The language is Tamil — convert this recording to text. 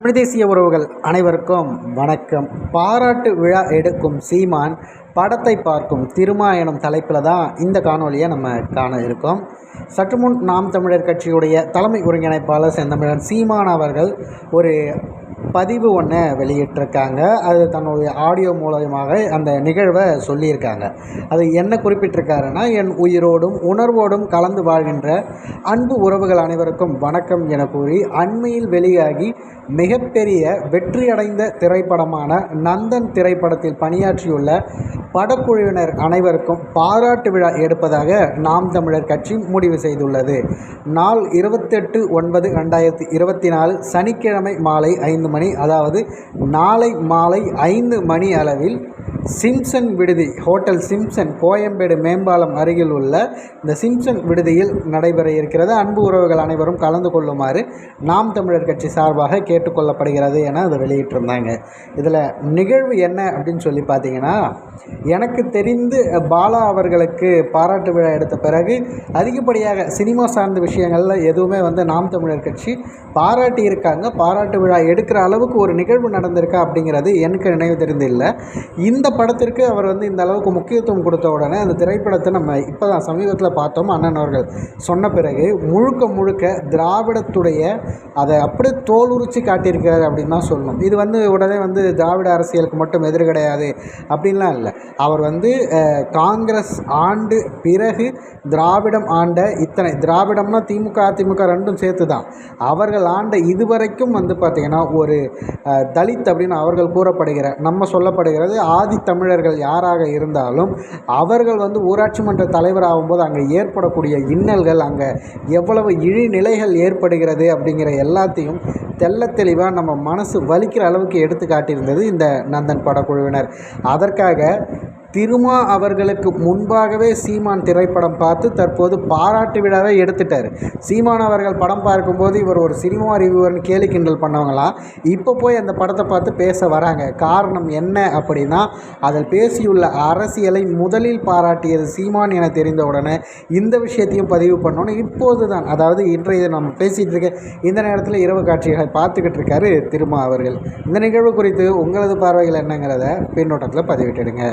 தமிழ் தேசிய உறவுகள் அனைவருக்கும் வணக்கம். பாராட்டு விழா எடுக்கும் சீமான் படத்தை பார்க்கும் திருமா எனும் தலைப்பில் தான் இந்த காணொலியை நம்ம காண இருக்கோம். சற்று முன் நாம் தமிழர் கட்சியுடைய தலைமை ஒருங்கிணைப்பாளர் செந்தமிழன் சீமான் அவர்கள் ஒரு பதிவு ஒன்று வெளியிட்டிருக்காங்க. அது தன்னுடைய ஆடியோ மூலயமாக அந்த நிகழ்வை சொல்லியிருக்காங்க. அது என்ன குறிப்பிட்டிருக்காருன்னா என் உயிரோடும் உணர்வோடும் கலந்து வாழ்கின்ற அன்பு உறவுகள் அனைவருக்கும் வணக்கம் என கூறி அண்மையில் வெளியாகி மிகப்பெரிய வெற்றியடைந்த திரைப்படமான நந்தன் திரைப்படத்தில் பணியாற்றியுள்ள படக்குழுவினர் அனைவருக்கும் பாராட்டு விழா எடுப்பதாக நாம் தமிழர் கட்சி முடிவு செய்துள்ளது. நாள் இருபத்தெட்டு ஒன்பது ரெண்டாயிரத்தி இருபத்தி நாலு சனிக்கிழமை மாலை ஐந்து மணி அதாவது நாளை மாலை ஐந்து மணி அளவில் சிம்சன் விடுதி ஹோட்டல் சிம்சன் கோயம்பேடு மேம்பாலம் அருகில் உள்ள இந்த சிம்சன் விடுதியில் நடைபெற இருக்கிறது. அன்பு உறவுகள் அனைவரும் கலந்து கொள்ளுமாறு நாம் தமிழர் கட்சி சார்பாக கேட்டுக்கொள்ளப்படுகிறது என அதை வெளியிட்டிருந்தாங்க. இதில் நிகழ்வு என்ன அப்படின்னு சொல்லி பார்த்தீங்கன்னா எனக்கு தெரிந்து பாலா அவர்களுக்கு பாராட்டு விழா எடுத்த பிறகு அதிகப்படியாக சினிமா சார்ந்த விஷயங்களில் எதுவுமே வந்து நாம் தமிழர் கட்சி பாராட்டி இருக்காங்க. பாராட்டு விழா எடுக்கிற அளவுக்கு ஒரு நிகழ்வு நடந்திருக்கா அப்படிங்கிறது எனக்கு நினைவு தெரிந்து இல்லை. இந்த படத்திற்கு அவர் வந்து இந்த அளவுக்கு முக்கியத்துவம் கொடுத்த உடனே அந்த திரைப்படத்தை நம்ம இப்போ தான் சமீபத்தில் பார்த்தோம். அண்ணன் அவர்கள் சொன்ன பிறகு முழுக்க முழுக்க திராவிடத்துடைய அதை அப்படியே தோல் உரிச்சு காட்டியிருக்கிறார் அப்படின்னு தான் சொல்லணும். இது வந்து உடனே வந்து திராவிட அரசியலுக்கு மட்டும் எதிர் கிடையாது அப்படின்லாம் இல்லை. அவர் வந்து காங்கிரஸ் ஆண்டு பிறகு திராவிடம் ஆண்ட இத்தனை திராவிடம்னா திமுக அதிமுக ரெண்டும் சேர்த்து தான் அவர்கள் ஆண்ட இதுவரைக்கும் வந்து பார்த்திங்கன்னா ஒரு தலித் அப்படின்னு அவர்கள் கூறப்படுகிற நம்ம சொல்லப்படுகிறது ஆதி தமிழர்கள் யாராக இருந்தாலும் அவர்கள் வந்து ஊராட்சி மன்ற தலைவர் ஆகும்போது அங்கே ஏற்படக்கூடிய இன்னல்கள் அங்கே எவ்வளவு இழிநிலைகள் ஏற்படுகிறது அப்படிங்கிற எல்லாத்தையும் தெல்ல தெளிவாக நம்ம மனசு வலிக்கிற அளவுக்கு எடுத்து காட்டியிருந்தது இந்த நந்தன் படக்குழுவினர். அதற்காக திருமா அவர்களுக்கு முன்பாகவே சீமான் திரைப்படம் பார்த்து தற்போது பாராட்டு விழாவே எடுத்துட்டார். சீமான் அவர்கள் படம் பார்க்கும்போது இவர் ஒரு சினிமா ரிவ்யூவர்னு கேலி கிண்டல் பண்ணவங்களாம் இப்போ போய் அந்த படத்தை பார்த்து பேச வராங்க. காரணம் என்ன அப்படின்னா அதில் பேசியுள்ள அரசியலை முதலில் பாராட்டியது சீமான் என தெரிந்தவுடனே இந்த விஷயத்தையும் பதிவு பண்ணோன்னு இப்போது தான் அதாவது இன்றைய நம்ம பேசிகிட்டு இருக்க இந்த நேரத்தில் இரவு காட்சிகளை பார்த்துக்கிட்டு இருக்காரு திருமா அவர்கள். இந்த நிகழ்வு குறித்து உங்களது பார்வைகள் என்னங்கிறத பின்னோட்டத்தில் பதிவிட்டுடுங்க.